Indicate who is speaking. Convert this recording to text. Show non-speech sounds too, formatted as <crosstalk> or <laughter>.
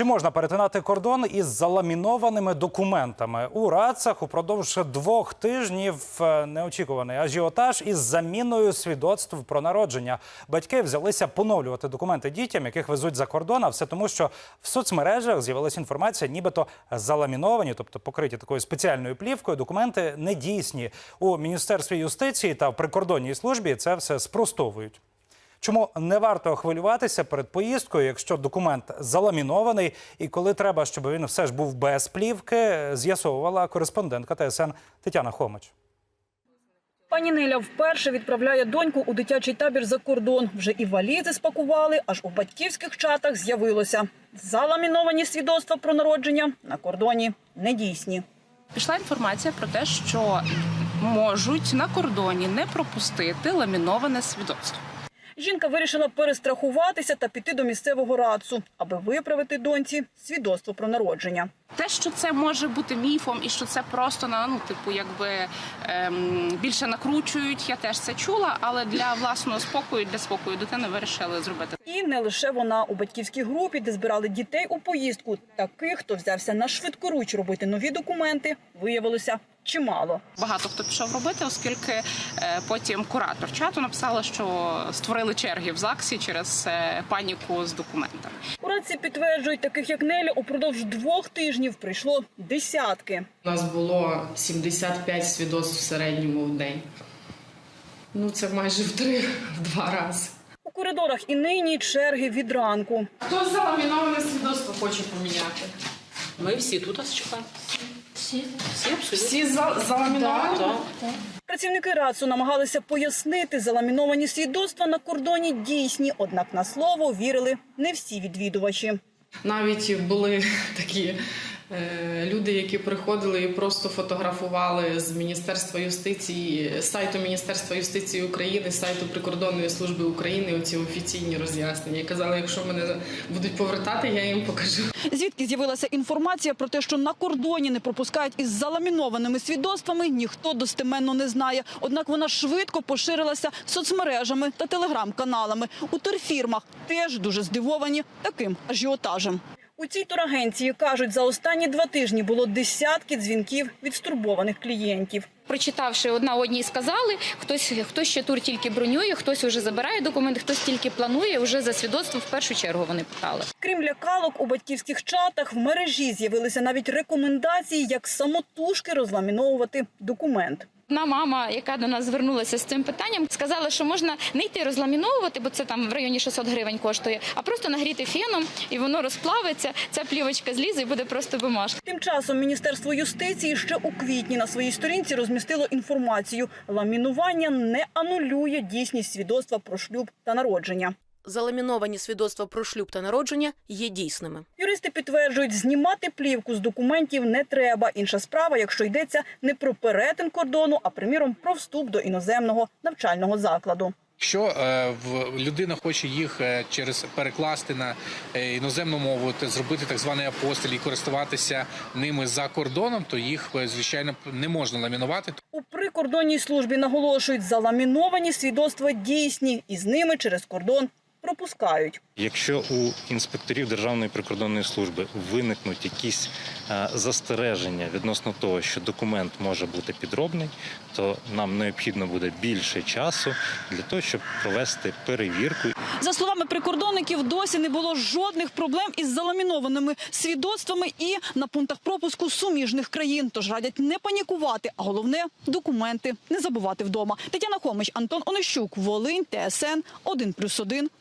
Speaker 1: Чи можна перетинати кордон із заламінованими документами у рацах упродовж двох тижнів е, неочікуваний ажіотаж із заміною свідоцтв про народження? Батьки взялися поновлювати документи дітям, яких везуть за кордон. А все тому, що в соцмережах з'явилася інформація, нібито заламіновані, тобто покриті такою спеціальною плівкою. Документи недійсні у міністерстві юстиції та в прикордонній службі. Це все спростовують. Чому не варто хвилюватися перед поїздкою, якщо документ заламінований, і коли треба, щоб він все ж був без плівки, з'ясовувала кореспондентка ТСН Тетяна Хомич.
Speaker 2: Пані Неля вперше відправляє доньку у дитячий табір за кордон. Вже і валізи спакували, аж у батьківських чатах з'явилося. Заламіновані свідоцтва про народження на кордоні недійсні.
Speaker 3: Пішла інформація про те, що можуть на кордоні не пропустити ламіноване свідоцтво.
Speaker 2: Жінка вирішила перестрахуватися та піти до місцевого радцу, аби виправити доньці свідоцтво про народження.
Speaker 3: Те, що це може бути міфом, і що це просто на ну, типу, якби ем, більше накручують. Я теж це чула, але для власного спокою, для спокою дитини вирішили зробити.
Speaker 2: І не лише вона у батьківській групі, де збирали дітей у поїздку. Таких, хто взявся на швидкоруч робити нові документи, виявилося чимало.
Speaker 3: Багато хто пішов робити, оскільки е, потім куратор чату написала, що створили черги в ЗАГСі через е, паніку з документами.
Speaker 2: У радці підтверджують, таких як Неля упродовж двох тижнів прийшло десятки.
Speaker 4: У нас було 75 свідоцтв в середньому в день. Ну, це майже в три, в два рази.
Speaker 2: У коридорах і нині черги від ранку.
Speaker 4: Хто заламіноване свідоцтво хоче поміняти?
Speaker 5: Ми всі тут чекаємо. Всі? Всі.
Speaker 4: Всі за, заламіновані?
Speaker 5: Так.
Speaker 2: Працівники РАЦУ намагалися пояснити, заламіновані свідоцтва на кордоні дійсні, однак на слово вірили не всі відвідувачі.
Speaker 4: Навіть були <laughs> такі люди, які приходили і просто фотографували з Міністерства юстиції, сайту Міністерства юстиції України, сайту Прикордонної служби України оці офіційні роз'яснення. І казали, якщо мене будуть повертати, я їм покажу.
Speaker 2: Звідки з'явилася інформація про те, що на кордоні не пропускають із заламінованими свідоцтвами, ніхто достеменно не знає. Однак вона швидко поширилася соцмережами та телеграм-каналами. У турфірмах теж дуже здивовані таким ажіотажем. У цій турагенції кажуть, за останні два тижні було десятки дзвінків від стурбованих клієнтів.
Speaker 6: Прочитавши одна одній сказали, хтось хтось ще тур тільки бронює, хтось вже забирає документи, хтось тільки планує. Вже за свідоцтво в першу чергу вони питали.
Speaker 2: Крім лякалок, у батьківських чатах в мережі з'явилися навіть рекомендації, як самотужки розламіновувати документ.
Speaker 6: Одна мама, яка до нас звернулася з цим питанням, сказала, що можна не йти розламіновувати, бо це там в районі 600 гривень коштує, а просто нагріти феном, і воно розплавиться. Ця плівочка злізе і буде просто бумажка.
Speaker 2: Тим часом Міністерство юстиції ще у квітні на своїй сторінці розмістило інформацію. Ламінування не анулює дійсність свідоцтва про шлюб та народження.
Speaker 7: Заламіновані свідоцтва про шлюб та народження є дійсними.
Speaker 2: Юристи підтверджують, знімати плівку з документів не треба. Інша справа, якщо йдеться не про перетин кордону, а приміром про вступ до іноземного навчального закладу.
Speaker 8: Якщо е, в людина хоче їх е, через перекласти на е, іноземну мову, зробити так званий апостиль і користуватися ними за кордоном, то їх звичайно не можна ламінувати.
Speaker 2: У прикордонній службі наголошують, заламіновані свідоцтва дійсні, і з ними через кордон пропускають.
Speaker 9: Якщо у інспекторів Державної прикордонної служби виникнуть якісь е, застереження відносно того, що документ може бути підробний, то нам необхідно буде більше часу для того, щоб провести перевірку
Speaker 2: За словами прикордонників, досі не було жодних проблем із заламінованими свідоцтвами і на пунктах пропуску суміжних країн. Тож радять не панікувати, а головне документи не забувати вдома. Тетяна Хомич, Антон Онищук, Волинь, ТСН 1+,1,